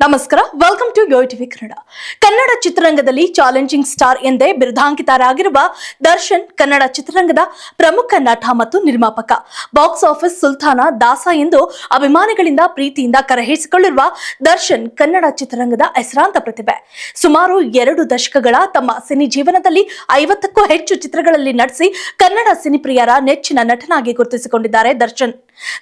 ನಮಸ್ಕಾರ welcome to yo TV Kannada Kannada ಚಿತ್ರರಂಗದಲ್ಲಿ challenging star ಎಂದೇ ಬಿರುದಾಂಕಿತರಾಗಿರುವ ದರ್ಶನ್ ಕನ್ನಡ ಚಿತ್ರರಂಗದ ಪ್ರಮುಖ ನಟ ಮತ್ತು ನಿರ್ಮಾಪಕ. ಬಾಕ್ಸ್ ಆಫೀಸ್ ಸುಲ್ತಾನ ದಾಸ ಎಂದು ಅಭಿಮಾನಿಗಳಿಂದ ಪ್ರೀತಿಯಿಂದ ಕರೆಹಿಸಿಕೊಳ್ಳಿರುವ ದರ್ಶನ್ ಕನ್ನಡ ಚಿತ್ರರಂಗದ ಹೆಸರಾಂತ ಪ್ರತಿಭೆ. ಸುಮಾರು ಎರಡು ದಶಕಗಳ ತಮ್ಮ ಸಿನಿ ಜೀವನದಲ್ಲಿ ಐವತ್ತಕ್ಕೂ ಹೆಚ್ಚು ಚಿತ್ರಗಳಲ್ಲಿ ನಟಿಸಿ ಕನ್ನಡ ಸಿನಿಪ್ರಿಯರ ನೆಚ್ಚಿನ ನಟನಾಗಿ ಗುರುತಿಸಿಕೊಂಡಿದ್ದಾರೆ ದರ್ಶನ್.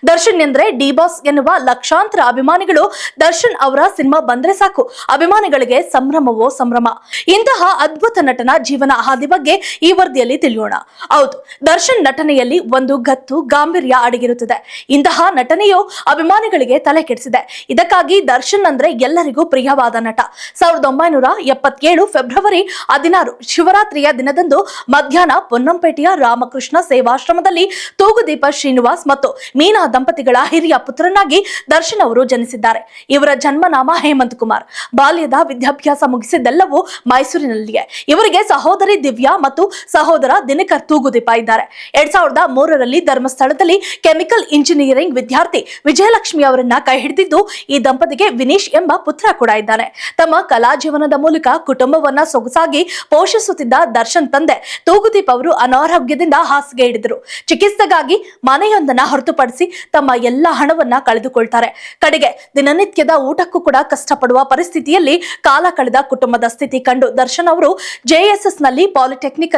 ದರ್ಶನ್ ಎಂದರೆ ಡಿ ಬಾಸ್ ಎನ್ನುವ ಲಕ್ಷಾಂತರ ಅಭಿಮಾನಿಗಳು ದರ್ಶನ್ ಅವರ ಸಿನಿಮಾ ಬಂದ್ರೆ ಸಾಕು. ಅಭಿಮಾನಿಗಳಿಗೆ ಸಂಭ್ರಮವೋ ಸಂಭ್ರಮ. ಇಂತಹ ಅದ್ಭುತ ನಟನ ಜೀವನ ಹಾದಿ ಬಗ್ಗೆ ಈ ವರದಿಯಲ್ಲಿ ತಿಳಿಯೋಣ. ಹೌದು, ದರ್ಶನ್ ನಟನೆಯಲ್ಲಿ ಒಂದು ಗತ್ತು ಗಾಂಭೀರ್ಯ ಅಡಗಿರುತ್ತದೆ. ಇಂತಹ ನಟನೆಯು ಅಭಿಮಾನಿಗಳಿಗೆ ತಲೆ ಕೆಡಿಸಿದೆ. ಇದಕ್ಕಾಗಿ ದರ್ಶನ್ ಅಂದ್ರೆ ಎಲ್ಲರಿಗೂ ಪ್ರಿಯವಾದ ನಟ. ಸಾವಿರದ ಒಂಬೈನೂರ ಎಪ್ಪತ್ತೇಳು ಫೆಬ್ರವರಿ ಹದಿನಾರು, ಶಿವರಾತ್ರಿಯ ದಿನದಂದು ಮಧ್ಯಾಹ್ನ ಪೊನ್ನಂಪೇಟೆಯ ರಾಮಕೃಷ್ಣ ಸೇವಾಶ್ರಮದಲ್ಲಿ ತೂಗುದೀಪ ಶ್ರೀನಿವಾಸ್ ಮತ್ತು ಮೀನಾ ದಂಪತಿಗಳ ಹಿರಿಯ ಪುತ್ರನಾಗಿ ದರ್ಶನ್ ಅವರು ಜನಿಸಿದ್ದಾರೆ. ಇವರ ಜನ್ಮನಾಮ ಹೇಮಂತ್ ಕುಮಾರ್. ಬಾಲ್ಯದ ವಿದ್ಯಾಭ್ಯಾಸ ಮುಗಿಸಿದ್ದೆಲ್ಲವೂ ಮೈಸೂರಿನಲ್ಲಿಯೇ. ಇವರಿಗೆ ಸಹೋದರಿ ದಿವ್ಯಾ ಮತ್ತು ಸಹೋದರ ದಿನಕರ್ ತೂಗುದೀಪ ಇದ್ದಾರೆ. ಎರಡ್ ಸಾವಿರದ ಮೂರರಲ್ಲಿ ಧರ್ಮಸ್ಥಳದಲ್ಲಿ ಕೆಮಿಕಲ್ ಇಂಜಿನಿಯರಿಂಗ್ ವಿದ್ಯಾರ್ಥಿ ವಿಜಯಲಕ್ಷ್ಮಿ ಅವರನ್ನ ಕೈ ಹಿಡಿದಿದ್ದು, ಈ ದಂಪತಿಗೆ ವಿನೀಶ್ ಎಂಬ ಪುತ್ರ ಕೂಡ ಇದ್ದಾನೆ. ತಮ್ಮ ಕಲಾ ಜೀವನದ ಮೂಲಕ ಕುಟುಂಬವನ್ನ ಸೊಗಸಾಗಿ ಪೋಷಿಸುತ್ತಿದ್ದ ದರ್ಶನ್ ತಂದೆ ತೂಗುದೀಪ್ ಅವರು ಅನಾರೋಗ್ಯದಿಂದ ಹಾಸಿಗೆ ಹಿಡಿದರು. ಚಿಕಿತ್ಸೆಗಾಗಿ ಮನೆಯೊಂದನ್ನ ಹೊರತುಪಡಿಸಿ ತಮ್ಮ ಎಲ್ಲಾ ಹಣವನ್ನ ಕಳೆದುಕೊಳ್ತಾರೆ. ಕಡೆಗೆ ದಿನನಿತ್ಯದ ಊಟಕ್ಕೂ ಕೂಡ ಕಷ್ಟಪಡುವ ಪರಿಸ್ಥಿತಿಯಲ್ಲಿ ಕಾಲ ಕಳೆದ ಕುಟುಂಬದ ಸ್ಥಿತಿ ಕಂಡು ದರ್ಶನ್ ಅವರು ಜೆಎಸ್ಎಸ್ನಲ್ಲಿ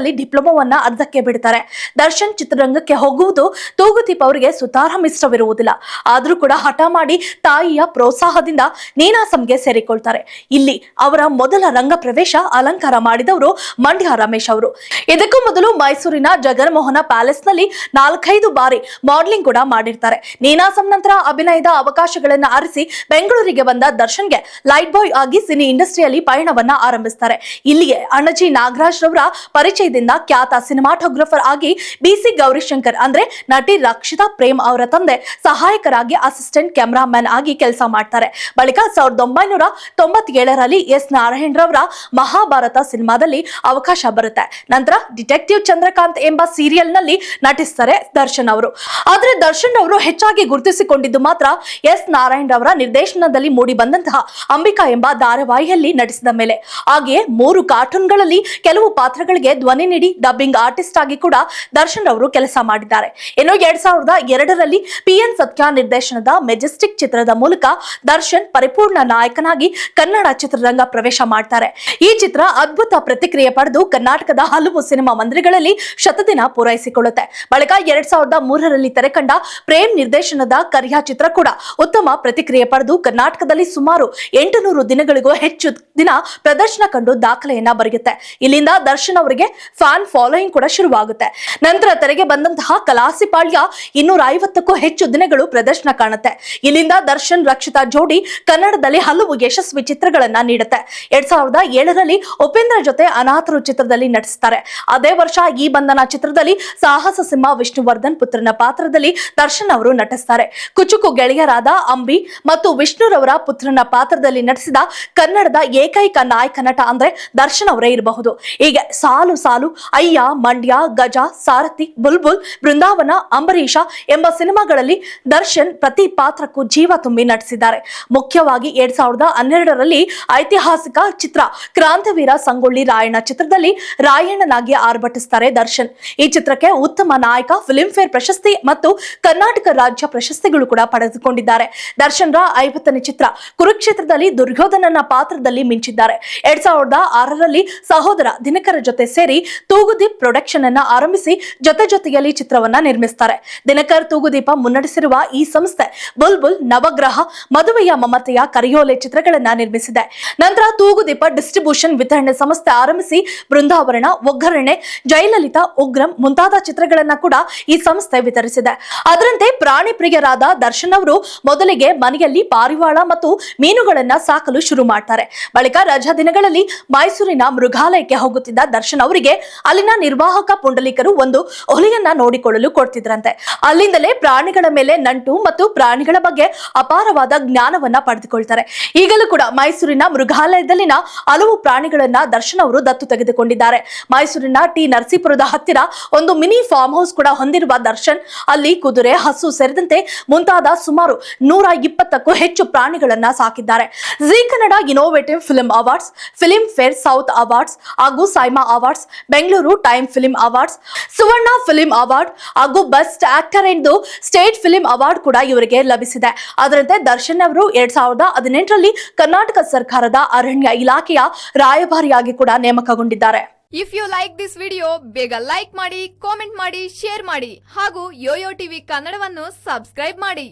ಅಲ್ಲಿ ಡಿಪ್ಲೊಮಾವನ್ನ ಅರ್ಧಕ್ಕೆ ಬಿಡ್ತಾರೆ. ದರ್ಶನ್ ಚಿತ್ರರಂಗಕ್ಕೆ ಹೋಗುವುದು ತೂಗುದೀಪ್ ಅವರಿಗೆ ಸುತಾರ ಮಿಶ್ರವಿರುವುದಿಲ್ಲ ಆದ್ರೂ ಕೂಡ ಹಠ ಮಾಡಿ ತಾಯಿಯ ಪ್ರೋತ್ಸಾಹದಿಂದ ನೀನಾಸಂಗೆ ಸೇರಿಕೊಳ್ತಾರೆ. ಇಲ್ಲಿ ಅವರ ಮೊದಲ ರಂಗ ಪ್ರವೇಶ ಅಲಂಕಾರ ಮಾಡಿದವರು ಮಂಡ್ಯ ರಮೇಶ್ ಅವರು. ಇದಕ್ಕೂ ಮೊದಲು ಮೈಸೂರಿನ ಜಗನ್ಮೋಹನ ಪ್ಯಾಲೇಸ್ನಲ್ಲಿ ನಾಲ್ಕೈದು ಬಾರಿ ಮಾಡೆಲಿಂಗ್ ಕೂಡ ಮಾಡಿರ್ತಾರೆ. ನೀನಾಸಂ ನಂತರ ಅಭಿನಯದ ಅವಕಾಶಗಳನ್ನು ಆರಿಸಿ ಬೆಂಗಳೂರಿಗೆ ಬಂದ ದರ್ಶನ್ಗೆ ಲೈಟ್ ಬಾಯ್ ಆಗಿ ಸಿನಿ ಇಂಡಸ್ಟ್ರಿಯಲ್ಲಿ ಪಯಣವನ್ನ ಆರಂಭಿಸ್ತಾರೆ. ಇಲ್ಲಿಗೆ ಅಣ್ಣಜಿ ನಾಗರಾಜ್ ರವರ ಪರಿಚಯದಿಂದ ಖ್ಯಾತ ಸಿನಿಮಾಟೋಗ್ರಫರ್ ಆಗಿ ಬಿಸಿ ಗೌರಿಶಂಕರ್ ಅಂದ್ರೆ ನಟಿ ರಕ್ಷಿತಾ ಪ್ರೇಮ್ ಅವರ ತಂದೆ ಸಹಾಯಕರಾಗಿ ಅಸಿಸ್ಟೆಂಟ್ ಕ್ಯಾಮರಾಮನ್ ಆಗಿ ಕೆಲಸ ಮಾಡ್ತಾರೆ. ಬಳಿಕ ಸಾವಿರದ ಒಂಬೈನೂರ ತೊಂಬತ್ತೇಳರಲ್ಲಿ ಎಸ್ ನಾರಾಯಣ್ ರವರ ಮಹಾಭಾರತ ಸಿನಿಮಾದಲ್ಲಿ ಅವಕಾಶ ಬರುತ್ತೆ. ನಂತರ ಡಿಟೆಕ್ಟಿವ್ ಚಂದ್ರಕಾಂತ್ ಎಂಬ ಸೀರಿಯಲ್ನಲ್ಲಿ ನಟಿಸ್ತಾರೆ ದರ್ಶನ್ ಅವರು. ಆದ್ರೆ ದರ್ಶನ್ ಅವರು ಹೆಚ್ಚಾಗಿ ಗುರುತಿಸಿಕೊಂಡಿದ್ದು ಮಾತ್ರ ಎಸ್ ನಾರಾಯಣ್ ರವರ ನಿರ್ದೇಶನದಲ್ಲಿ ಮೂಡಿ ಅಂಬಿಕಾ ಎಂಬ ಧಾರಾವಾಹಿಯಲ್ಲಿ ನಟಿಸಿದ ಮೇಲೆ. ಹಾಗೆಯೇ ಮೂರು ಕಾರ್ಟೂನ್ಗಳಲ್ಲಿ ಕೆಲವು ಪಾತ್ರಗಳಿಗೆ ಧ್ವನಿ ನೀಡಿ ಡಬ್ಬಿಂಗ್ ಆರ್ಟಿಸ್ಟ್ ಆಗಿ ಕೂಡ ದರ್ಶನ್ ಅವರು ಕೆಲಸ ಮಾಡಿದ್ದಾರೆ. ಇನ್ನು ಎರಡ್ ಸಾವಿರದ ಎರಡರಲ್ಲಿ ಪಿ ಎನ್ ಸತ್ಯ ನಿರ್ದೇಶನದ ಮೆಜೆಸ್ಟಿಕ್ ಚಿತ್ರದ ಮೂಲಕ ದರ್ಶನ್ ಪರಿಪೂರ್ಣ ನಾಯಕನಾಗಿ ಕನ್ನಡ ಚಿತ್ರರಂಗ ಪ್ರವೇಶ ಮಾಡ್ತಾರೆ. ಈ ಚಿತ್ರ ಅದ್ಭುತ ಪ್ರತಿಕ್ರಿಯೆ ಪಡೆದು ಕರ್ನಾಟಕದ ಹಲವು ಸಿನಿಮಾ ಮಂದಿರಗಳಲ್ಲಿ ಶತದಿನ ಪೂರೈಸಿಕೊಳ್ಳುತ್ತೆ. ಬಳಿಕ ಎರಡ್ ಸಾವಿರದ ಮೂರರಲ್ಲಿ ತೆರೆಕಂಡ ಪ್ರೇಮ್ ನಿರ್ದೇಶನದ ಕರಿಯ ಚಿತ್ರ ಕೂಡ ಉತ್ತಮ ಪ್ರತಿಕ್ರಿಯೆ ಪಡೆದು ಕರ್ನಾಟಕದಲ್ಲಿ ಸುಮಾರು ಎಂಟುನೂರು ದಿನಗಳಿಗೂ ಹೆಚ್ಚು ದಿನ ಪ್ರದರ್ಶನ ಕಂಡು ದಾಖಲೆಯನ್ನ ಬರೆಯುತ್ತೆ. ಇಲ್ಲಿಂದ ದರ್ಶನ್ ಅವರಿಗೆ ಫ್ಯಾನ್ ಫಾಲೋಯಿಂಗ್ ಕೂಡ ಶುರುವಾಗುತ್ತೆ. ನಂತರ ತೆರೆಗೆ ಬಂದಂತಹ ಕಲಾಸಿಪಾಳ್ಯ ಇನ್ನೂರ ಐವತ್ತಕ್ಕೂ ಹೆಚ್ಚು ದಿನಗಳು ಪ್ರದರ್ಶನ ಕಾಣುತ್ತೆ. ಇಲ್ಲಿಂದ ದರ್ಶನ್ ರಕ್ಷಿತಾ ಜೋಡಿ ಕನ್ನಡದಲ್ಲಿ ಹಲವು ಯಶಸ್ವಿ ಚಿತ್ರಗಳನ್ನ ನೀಡುತ್ತೆ. ಎರಡ್ ಸಾವಿರದ ಏಳರಲ್ಲಿ ಉಪೇಂದ್ರ ಜೊತೆ ಅನಾಥರು ಚಿತ್ರದಲ್ಲಿ ನಟಿಸ್ತಾರೆ. ಅದೇ ವರ್ಷ ಈ ಬಂಧನ ಚಿತ್ರದಲ್ಲಿ ಸಾಹಸ ಸಿಂಹ ವಿಷ್ಣುವರ್ಧನ್ ಪುತ್ರನ ಪಾತ್ರದಲ್ಲಿ ದರ್ಶನ್ ಅವರು ನಟಿಸ್ತಾರೆ. ಕುಚುಕು ಗೆಳೆಯರಾದ ಅಂಬಿ ಮತ್ತು ವಿಷ್ಣುರವರ ಪುತ್ರನ ಪಾತ್ರದಲ್ಲಿ ನಟಿಸಿದ ಕನ್ನಡದ ಏಕೈಕ ನಾಯಕ ನಟ ಅಂದ್ರೆ ದರ್ಶನ್ ಅವರೇ ಇರಬಹುದು. ಹೀಗೆ ಸಾಲು ಸಾಲು ಅಯ್ಯ, ಮಂಡ್ಯ, ಗಜ, ಸಾರಥಿ, ಬುಲ್ಬುಲ್, ಬೃಂದಾವನ, ಅಂಬರೀಷ ಎಂಬ ಸಿನಿಮಾಗಳಲ್ಲಿ ದರ್ಶನ್ ಪ್ರತಿ ಪಾತ್ರಕ್ಕೂ ಜೀವ ತುಂಬಿ ನಟಿಸಿದ್ದಾರೆ. ಮುಖ್ಯವಾಗಿ ಎರಡ್ ಸಾವಿರದ ಹನ್ನೆರಡರಲ್ಲಿ ಐತಿಹಾಸಿಕ ಚಿತ್ರ ಕ್ರಾಂತಿವೀರ ಸಂಗೊಳ್ಳಿ ರಾಯಣ್ಣ ಚಿತ್ರದಲ್ಲಿ ರಾಯಣ್ಣನಾಗಿ ಆರ್ಭಟಿಸ್ತಾರೆ ದರ್ಶನ್. ಈ ಚಿತ್ರಕ್ಕೆ ಉತ್ತಮ ನಾಯಕ ಫಿಲ್ಮ್ ಫೇರ್ ಪ್ರಶಸ್ತಿ ಮತ್ತು ಕರ್ನಾಟಕ ರಾಜ್ಯ ಪ್ರಶಸ್ತಿಗಳು ಕೂಡ ಪಡೆದುಕೊಂಡಿದ್ದಾರೆ. ದರ್ಶನ್ ರ ಐವತ್ತನೇ ಚಿತ್ರ ಕುರುಕ್ಷೇತ್ರದಲ್ಲಿ ದುರ್ಯೋಧನನ ಪಾತ್ರದಲ್ಲಿ ಮಿಂಚಿದ್ದಾರೆ. ಎರಡ್ ಸಾವಿರದ ಆರರಲ್ಲಿ ಸಹೋದರ ದಿನಕರ ಜೊತೆ ಸೇರಿ ತೂಗುದೀಪ್ ಪ್ರೊಡಕ್ಷನ್ ಅನ್ನ ಆರಂಭಿಸಿ ಜೊತೆ ಜೊತೆಯಲ್ಲಿ ಚಿತ್ರವನ್ನ ನಿರ್ಮಿಸ್ತಾರೆ. ದಿನಕರ್ ತೂಗುದೀಪ ಮುನ್ನಡೆಸಿರುವ ಈ ಸಂಸ್ಥೆ ಬುಲ್ಬುಲ್, ನವಗ್ರಹ, ಮದುವೆಯ ಮಮತೆಯ ಕರಿಯೋಲೆ ಚಿತ್ರಗಳನ್ನ ನಿರ್ಮಿಸಿದೆ. ನಂತರ ತೂಗುದೀಪ ಡಿಸ್ಟ್ರಿಬ್ಯೂಷನ್ ವಿತರಣೆ ಸಂಸ್ಥೆ ಆರಂಭಿಸಿ ಬೃಂದಾವರಣ, ಒಗ್ಗರಣೆ, ಜಯಲಲಿತಾ, ಉಗ್ರಂ ಮುಂತಾದ ಚಿತ್ರಗಳನ್ನ ಕೂಡ ಈ ಸಂಸ್ಥೆ ವಿತರಿಸಿದೆ. ಅದರಂತೆ ಪ್ರಾಣಿ ಪ್ರಿಯರಾದ ದರ್ಶನ್ ಅವರು ಮೊದಲಿಗೆ ಮನೆಯಲ್ಲಿ ಪಾರಿವಾಳ ಮತ್ತು ಮೀನುಗಳನ್ನ ಸಾಕಲು ಶುರು ಮಾಡ್ತಾರೆ. ಬಳಿಕ ರಜಾ ದಿನಗಳಲ್ಲಿ ಮೈಸೂರಿನ ಮೃಗಾಲಯಕ್ಕೆ ಹೋಗುತ್ತಿದ್ದ ದರ್ಶನ್ ಅವರಿಗೆ ಅಲ್ಲಿನ ನಿರ್ವಾಹಕ ಪುಂಡಲಿಕರು ಒಂದು ಹುಲಿಯನ್ನ ನೋಡಿಕೊಳ್ಳಲು ಕೊಡ್ತಿದ್ರಂತೆ. ಅಲ್ಲಿಂದಲೇ ಪ್ರಾಣಿಗಳ ಮೇಲೆ ನಂಟು ಮತ್ತು ಪ್ರಾಣಿಗಳ ಬಗ್ಗೆ ಅಪಾರವಾದ ಜ್ಞಾನವನ್ನ ಪಡೆದುಕೊಳ್ತಾರೆ. ಈಗಲೂ ಕೂಡ ಮೈಸೂರಿನ ಮೃಗಾಲಯದಲ್ಲಿನ ಹಲವು ಪ್ರಾಣಿಗಳನ್ನ ದರ್ಶನ್ ಅವರು ದತ್ತು ತೆಗೆದುಕೊಂಡಿದ್ದಾರೆ. ಮೈಸೂರಿನ ಟಿ ನರಸೀಪುರದ ಹತ್ತಿರ ಒಂದು ಮಿನಿ ಫಾರ್ಮ್ ಹೌಸ್ ಕೂಡ ಹೊಂದಿರುವ ದರ್ಶನ್ ಅಲ್ಲಿ ಕುದುರೆ, ಹಸು ಸೇರಿದಂತೆ ಮುಂತಾದ ಸುಮಾರು ನೂರ ಇಪ್ಪತ್ತಕ್ಕೂ ಹೆಚ್ಚು ಪ್ರಾಣಿಗಳನ್ನ ಸಾಕಿದ್ದಾರೆ Zee Kannada innovative film awards Filmfare south awards ಹಾಗೂ SIIMA awards Bengaluru time film awards Suvarna film award ಹಾಗೂ ಬೆಸ್ಟ್ ಆಕ್ಟರ್ ಎಂದು ಸ್ಟೇಟ್ ಫಿಲಂ ಅವಾರ್ಡ್ ಕೂಡ ಇವರಿಗೆ ಲಭಿಸಿದೆ. ಅದರಂತೆ ದರ್ಶನ್ ಅವರು ಎರಡ್ ಸಾವಿರದ ಹದಿನೆಂಟರಲ್ಲಿ ಕರ್ನಾಟಕ ಸರ್ಕಾರದ ಅರಣ್ಯ ಇಲಾಖೆಯ ರಾಯಭಾರಿಯಾಗಿ ಕೂಡ ನೇಮಕಗೊಂಡಿದ್ದಾರೆ. If you like this video ಬೇಗ ಲೈಕ್ ಮಾಡಿ ಕಾಮೆಂಟ್ ಮಾಡಿ ಶೇರ್ ಮಾಡಿ ಹಾಗೂ ಯೋಯೋ ಟಿವಿ ಕನ್ನಡವನ್ನು ಸಬ್ಸ್ಕ್ರೈಬ್ ಮಾಡಿ.